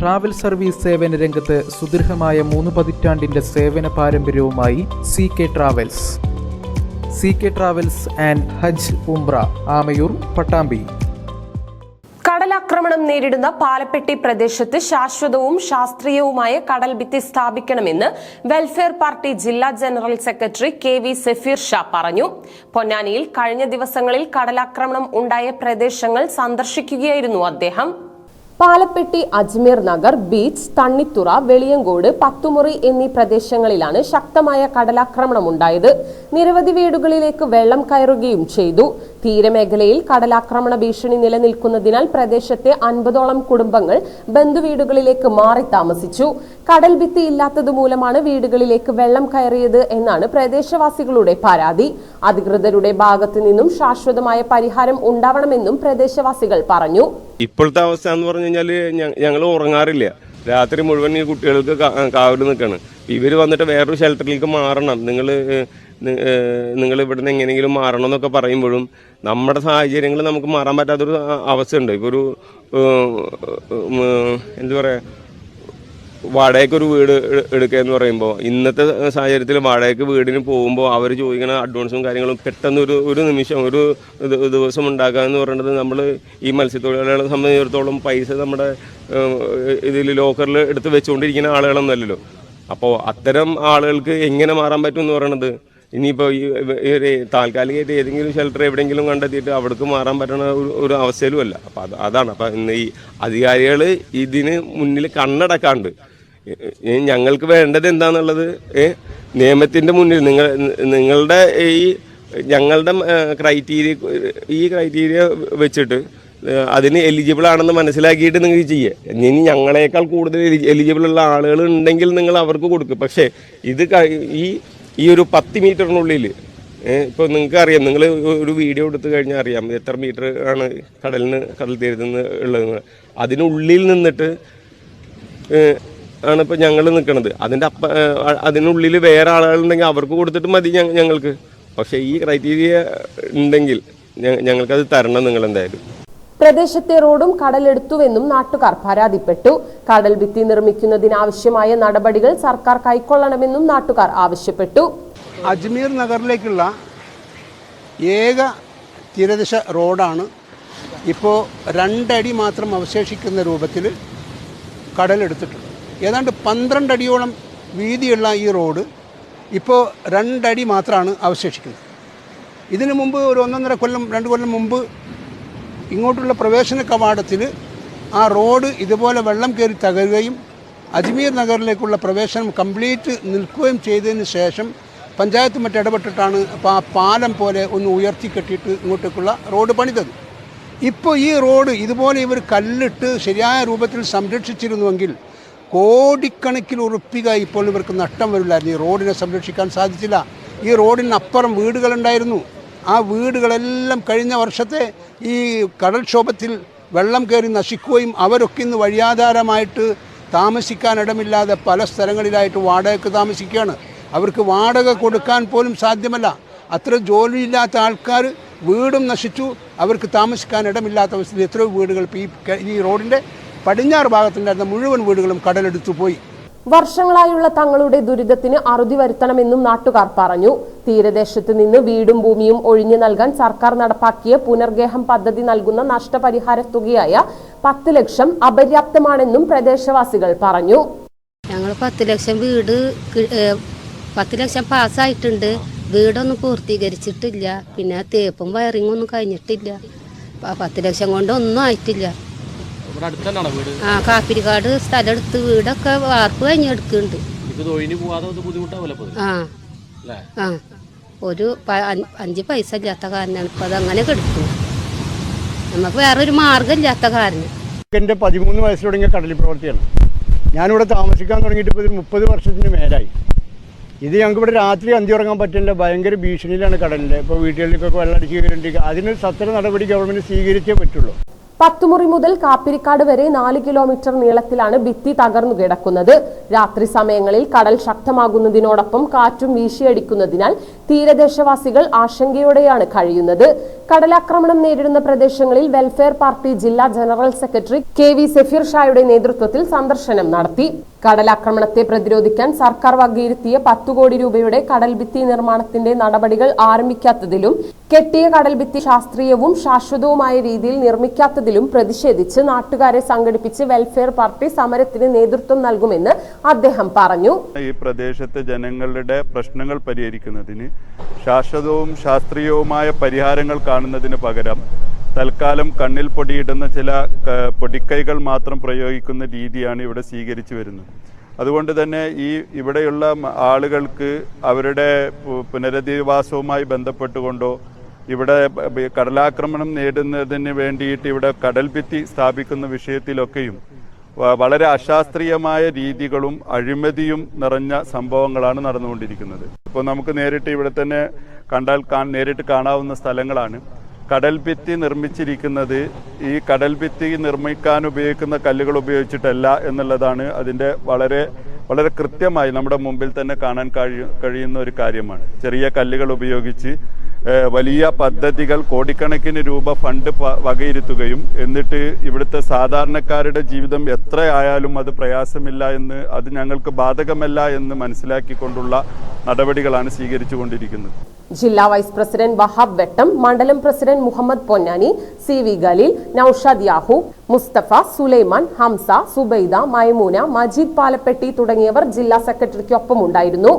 Travel service സേവന രംഗത്ത് സുദീർഘമായ മൂന്ന് പതിറ്റാണ്ടിന്റെ സേവന പാരമ്പര്യവുമായി C K travels C K travels and ഹജ് ഉംബ്ര ആമയൂർ പട്ടാമ്പി. കടലാക്രമണം നേരിടുന്ന പാലപ്പെട്ടി പ്രദേശത്ത് ശാശ്വതവും ശാസ്ത്രീയവുമായ കടൽ ഭിത്തി സ്ഥാപിക്കണമെന്ന് വെൽഫെയർ പാർട്ടി ജില്ലാ general secretary K V Safeer Shah പറഞ്ഞു. പൊന്നാനിയിൽ കഴിഞ്ഞ ദിവസങ്ങളിൽ കടലാക്രമണം ഉണ്ടായ പ്രദേശങ്ങൾ സന്ദർശിക്കുകയായിരുന്നു അദ്ദേഹം. പാലപ്പെട്ടി അജ്മീർ നഗർ ബീച്ച് തണ്ണിത്തുറ വെളിയങ്കോട് പത്തുമുറി എന്നീ പ്രദേശങ്ങളിലാണ് ശക്തമായ കടലാക്രമണം ഉണ്ടായത് നിരവധി വീടുകളിലേക്ക് വെള്ളം കയറുകയും ചെയ്തു. തീരമേഖലയിൽ കടലാക്രമണ ഭീഷണി നിലനിൽക്കുന്നതിനാൽ പ്രദേശത്തെ അൻപതോളം കുടുംബങ്ങൾ ബന്ധുവീടുകളിലേക്ക് മാറി താമസിച്ചു. കടൽ ഭിത്തി ഇല്ലാത്തത് മൂലമാണ് വീടുകളിലേക്ക് വെള്ളം കയറിയത് എന്നാണ് പ്രദേശവാസികളുടെ പരാതി. അധികൃതരുടെ ഭാഗത്തു നിന്നും ശാശ്വതമായ പരിഹാരം ഉണ്ടാവണമെന്നും പ്രദേശവാസികൾ പറഞ്ഞു. ഇപ്പോഴത്തെ അവസ്ഥ എന്ന് പറഞ്ഞു കഴിഞ്ഞാൽ ഞങ്ങൾ ഉറങ്ങാറില്ല. രാത്രി മുഴുവൻ ഈ കുട്ടികൾക്ക് കാവൽ നിൽക്കുകയാണ് ഇവർ വന്നിട്ട് വേറൊരു ഷെൽട്ടറിലേക്ക് മാറണം. നിങ്ങൾ നിങ്ങൾ ഇവിടുന്ന് എങ്ങനെയെങ്കിലും മാറണം എന്നൊക്കെ പറയുമ്പോഴും നമ്മുടെ സാഹചര്യങ്ങൾ നമുക്ക് മാറാൻ പറ്റാത്തൊരു അവസ്ഥയുണ്ട്. ഇപ്പോൾ ഒരു എന്താ പറയുക വാടകയ്ക്ക് ഒരു വീട് എടുക്കുക എന്ന് പറയുമ്പോൾ ഇന്നത്തെ സാഹചര്യത്തിൽ വാടകയ്ക്ക് വീടിന് പോകുമ്പോൾ അവർ ചോദിക്കുന്ന അഡ്വാൻസും കാര്യങ്ങളും പെട്ടെന്ന് ഒരു ഒരു നിമിഷം ഒരു ദിവസം ഉണ്ടാക്കുക എന്ന് പറയുന്നത് നമ്മൾ ഈ മത്സ്യത്തൊഴിലാളികളെ സംബന്ധിച്ചിടത്തോളം പൈസ നമ്മുടെ ഇതിൽ ലോക്കറിൽ എടുത്ത് വെച്ചുകൊണ്ടിരിക്കുന്ന ആളുകളൊന്നുമല്ലല്ലോ. അപ്പോൾ അത്തരം ആളുകൾക്ക് എങ്ങനെ മാറാൻ പറ്റും എന്ന് പറയുന്നത് ഇനിയിപ്പോൾ ഈ ഒരു താൽക്കാലികമായിട്ട് ഏതെങ്കിലും ഷെൽട്ടർ എവിടെയെങ്കിലും കണ്ടെത്തിയിട്ട് അവിടേക്ക് മാറാൻ പറ്റുന്ന ഒരു ഒരു അവസ്ഥയിലും അല്ല. അപ്പം അത് അതാണ്. അപ്പോൾ ഇന്ന് ഈ അധികാരികൾ ഇതിന് മുന്നിൽ കണ്ണടക്കാണ്ട് ഞങ്ങൾക്ക് വേണ്ടത് എന്താണെന്നുള്ളത് നിയമത്തിന്റെ മുന്നിൽ നിങ്ങൾ നിങ്ങളുടെ ഈ ഞങ്ങളുടെ ക്രൈറ്റീരിയ ഈ ക്രൈറ്റീരിയ വെച്ചിട്ട് അതിന് എലിജിബിൾ ആണെന്ന് മനസ്സിലാക്കിയിട്ട് നിങ്ങൾ ചെയ്യുക ഇനി ഞങ്ങളെക്കാൾ കൂടുതൽ എലിജിബിൾ ഉള്ള ആളുകൾ ഉണ്ടെങ്കിൽ നിങ്ങൾ അവർക്ക് കൊടുക്കും. പക്ഷേ ഇത് ഈ ഈ ഒരു പത്ത് മീറ്ററിനുള്ളിൽ ഇപ്പോൾ നിങ്ങൾക്ക് അറിയാം നിങ്ങൾ ഒരു വീഡിയോ എടുത്തു കഴിഞ്ഞാൽ അറിയാം എത്ര മീറ്റർ ആണ് കടലിന് കടൽ തീരത്ത് നിന്ന് ഉള്ളത് അതിനുള്ളിൽ നിന്നിട്ട് ആണ് ഇപ്പോൾ ഞങ്ങൾ നിൽക്കുന്നത് അതിന്റെ അപ്പ അതിനുള്ളിൽ വേറെ ആളുകളുണ്ടെങ്കിൽ അവർക്ക് കൊടുത്തിട്ട് മതി ഞങ്ങൾക്ക്. പക്ഷേ ഈ ക്രൈറ്റീരിയ ഉണ്ടെങ്കിൽ ഞങ്ങൾക്കത് തരണം നിങ്ങൾ എന്തായാലും പ്രദേശത്തെ റോഡും കടലെടുത്തുവെന്നും നാട്ടുകാർ പരാതിപ്പെട്ടു. കടൽ ഭിത്തി നിർമ്മിക്കുന്നതിനാവശ്യമായ നടപടികൾ സർക്കാർ കൈക്കൊള്ളണമെന്നും നാട്ടുകാർ ആവശ്യപ്പെട്ടു. അജ്മീർ നഗറിലേക്കുള്ള ഏക തീരദേശ റോഡാണ്. ഇപ്പോൾ രണ്ടടി മാത്രം അവശേഷിക്കുന്ന രൂപത്തിൽ കടലെടുത്തിട്ടുണ്ട് ഏതാണ്ട് പന്ത്രണ്ട് അടിയോളം വീതിയുള്ള ഈ റോഡ് ഇപ്പോൾ രണ്ടടി മാത്രമാണ് അവശേഷിക്കുന്നത്. ഇതിനു മുമ്പ് ഒരു ഒന്നൊന്നര കൊല്ലം രണ്ട് കൊല്ലം മുമ്പ് ഇങ്ങോട്ടുള്ള പ്രവേശന കവാടത്തിൽ ആ റോഡ് ഇതുപോലെ വെള്ളം കയറി തകരുകയും അജ്മീർ നഗറിലേക്കുള്ള പ്രവേശനം കംപ്ലീറ്റ് നിൽക്കുകയും ചെയ്തതിന് ശേഷം പഞ്ചായത്ത് മറ്റ് ഇടപെട്ടിട്ടാണ് അപ്പോൾ ആ പാലം പോലെ ഒന്ന് ഉയർത്തി കെട്ടിയിട്ട് ഇങ്ങോട്ടേക്കുള്ള റോഡ് പണിതത്. ഇപ്പോൾ ഈ റോഡ് ഇതുപോലെ ഇവർ കല്ലിട്ട് ശരിയായ രൂപത്തിൽ സംരക്ഷിച്ചിരുന്നുവെങ്കിൽ കോടിക്കണക്കിന് ഉറപ്പിക ഇപ്പോൾ ഇവർക്ക് നഷ്ടം വരില്ലായിരുന്നു. ഈ റോഡിനെ സംരക്ഷിക്കാൻ സാധിച്ചില്ല. ഈ റോഡിനപ്പുറം വീടുകളുണ്ടായിരുന്നു. ആ വീടുകളെല്ലാം കഴിഞ്ഞ വർഷത്തെ ഈ കടൽക്ഷോഭത്തിൽ വെള്ളം കയറി നശിക്കുകയും അവരൊക്കെ ഇന്ന് വഴിയാധാരമായിട്ട് താമസിക്കാനിടമില്ലാതെ പല സ്ഥലങ്ങളിലായിട്ട് വാടകയ്ക്ക് താമസിക്കുകയാണ്. അവർക്ക് വാടക കൊടുക്കാൻ പോലും സാധ്യമല്ല. അത്ര ജോലിയില്ലാത്ത ആൾക്കാർ വീടും നശിച്ചു. അവർക്ക് താമസിക്കാൻ ഇടമില്ലാത്ത അവസ്ഥയിൽ എത്രയോ വീടുകൾ ഈ ഈ റോഡിന്റെ പടിഞ്ഞാറ് ഭാഗത്തുണ്ടായിരുന്ന മുഴുവൻ വീടുകളും കടലെടുത്തു പോയി. വർഷങ്ങളായുള്ള തങ്ങളുടെ ദുരിതത്തിന് അറുതി വരുത്തണമെന്നും നാട്ടുകാർ പറഞ്ഞു. തീരദേശത്ത് നിന്ന് വീടും ഭൂമിയും ഒഴിഞ്ഞു നൽകാൻ സർക്കാർ നടപ്പാക്കിയ പുനർഗേഹം പദ്ധതി നൽകുന്ന നഷ്ടപരിഹാര തുകയായ പത്ത് ലക്ഷം അപര്യാപ്തമാണെന്നും പ്രദേശവാസികൾ പറഞ്ഞു. ഞങ്ങൾ പത്ത് ലക്ഷം വീട് പത്ത് ലക്ഷം പാസ്സായിട്ടുണ്ട്. വീടൊന്നും പൂർത്തീകരിച്ചിട്ടില്ല. പിന്നെ തേപ്പും വയറിങ്ങും ഒന്നും കഴിഞ്ഞിട്ടില്ല. പത്ത് ലക്ഷം കൊണ്ട് ഒന്നും ആയിട്ടില്ല. ആ കാപ്പിരിക്കാട് സ്ഥലം എടുത്ത് വീടൊക്കെ വാർപ്പ് കഴിഞ്ഞ് എടുക്കുന്നുണ്ട്. ആ. ആ. ഒരു അഞ്ച് പൈസ ഇല്ലാത്ത കാരനാണ് ഇപ്പം അതങ്ങനെ കിടക്കും നമുക്ക് വേറൊരു മാർഗം ഇല്ലാത്ത കാരണം. എന്റെ പതിമൂന്ന് വയസ്സ് തുടങ്ങിയ കടലിൽ പ്രവർത്തിയാണ്. ഞാനിവിടെ താമസിക്കാൻ തുടങ്ങിയിട്ട് ഇപ്പോൾ ഒരു മുപ്പത് വർഷത്തിന് മേലായി. ഇത് ഞങ്ങൾക്ക് ഇവിടെ രാത്രി അന്തി ഉറങ്ങാൻ പറ്റില്ല. ഭയങ്കര ഭീഷണിയിലാണ് കടലിന്റെ ഇപ്പോൾ വീട്ടുകളിലേക്കൊക്കെ വെള്ളം അടിച്ച് കയറിയിട്ട് അതിന് സത്ര നടപടി ഗവൺമെന്റ് സ്വീകരിച്ചേ പറ്റുള്ളൂ. പത്തുമുറി മുതൽ കാപ്പിരിക്കാട് വരെ നാല് കിലോമീറ്റർ നീളത്തിലാണ് ഭിത്തി തകർന്നു കിടക്കുന്നത്. രാത്രി സമയങ്ങളിൽ കടൽ ശക്തമാകുന്നതിനോടൊപ്പം കാറ്റും വീശിയടിക്കുന്നതിനാൽ തീരദേശവാസികൾ ആശങ്കയോടെയാണ് കഴിയുന്നത്. കടലാക്രമണം നേരിടുന്ന പ്രദേശങ്ങളിൽ വെൽഫെയർ പാർട്ടി ജില്ലാ general secretary K V Safeer ഷായുടെ നേതൃത്വത്തിൽ സന്ദർശനം നടത്തി. കടലാക്രമണത്തെ പ്രതിരോധിക്കാൻ സർക്കാർ വകയിരുത്തിയ പത്തു കോടി രൂപയുടെ കടൽ കടൽഭിത്തി നിർമ്മാണത്തിന്റെ നടപടികൾ ആരംഭിക്കാത്തതിലും കെട്ടിയ കടൽഭിത്തി ശാസ്ത്രീയവും ശാശ്വതവുമായ രീതിയിൽ നിർമ്മിക്കാത്തതിലും പ്രതിഷേധിച്ച് നാട്ടുകാരെ സംഘടിപ്പിച്ച് വെൽഫെയർ പാർട്ടി സമരത്തിന് നേതൃത്വം നൽകുമെന്ന് അദ്ദേഹം പറഞ്ഞു. ഈ പ്രദേശത്തെ ജനങ്ങളുടെ പ്രശ്നങ്ങൾ പരിഹരിക്കുന്നതിന് ശാശ്വതവും ശാസ്ത്രീയവുമായ പരിഹാരങ്ങൾ കാണുന്നതിന് പകരം തൽക്കാലം കണ്ണിൽ പൊടിയിടുന്ന ചില പൊടിക്കൈകൾ മാത്രം പ്രയോഗിക്കുന്ന രീതിയാണ് ഇവിടെ സ്വീകരിച്ചു വരുന്നത്. അതുകൊണ്ട് തന്നെ ഈ ഇവിടെയുള്ള ആളുകൾക്ക് അവരുടെ പുനരധിവാസവുമായി ബന്ധപ്പെട്ടുകൊണ്ടോ ഇവിടെ കടലാക്രമണം നേടുന്നതിന് വേണ്ടിയിട്ട് ഇവിടെ കടൽഭിത്തി സ്ഥാപിക്കുന്ന വിഷയത്തിലൊക്കെയും വളരെ അശാസ്ത്രീയമായ രീതികളും അഴിമതിയും നിറഞ്ഞ സംഭവങ്ങളാണ് നടന്നുകൊണ്ടിരിക്കുന്നത്. ഇപ്പോൾ നമുക്ക് നേരിട്ട് ഇവിടെ തന്നെ കണ്ടാൽ നേരിട്ട് കാണാവുന്ന സ്ഥലങ്ങളാണ്. കടൽഭിത്തി നിർമ്മിച്ചിരിക്കുന്നത് ഈ കടൽഭിത്തി നിർമ്മിക്കാൻ ഉപയോഗിക്കുന്ന കല്ലുകൾ ഉപയോഗിച്ചിട്ടല്ല എന്നുള്ളതാണ് അതിന്റെ വളരെ വളരെ കൃത്യമായി നമ്മുടെ മുമ്പിൽ തന്നെ കാണാൻ കഴിയുന്ന ഒരു കാര്യമാണ്. ചെറിയ കല്ലുകൾ ഉപയോഗിച്ച് വലിയ പദ്ധതികൾ കോടിക്കണക്കിന് രൂപ ഫണ്ട് വകയിരുത്തുകയും എന്നിട്ട് ഇവിടുത്തെ സാധാരണക്കാരുടെ ജീവിതം എത്ര ആയാലും അത് പ്രയാസമില്ല എന്ന് അത് ഞങ്ങൾക്ക് ബാധകമല്ല എന്ന് മനസ്സിലാക്കിക്കൊണ്ടുള്ള നടപടികളാണ് സ്വീകരിച്ചുകൊണ്ടിരിക്കുന്നത്. ജില്ലാ വൈസ് പ്രസിഡന്റ് വഹാബ് വെട്ടം മണ്ഡലം president Muhammad Ponnani C V Khaleel Noushad Yahu Musthafa Sulaiman Hamsa Subaida Maimoona Majeed Palappetty തുടങ്ങിയവർ ജില്ലാ സെക്രട്ടറിക്കൊപ്പമുണ്ടായിരുന്നു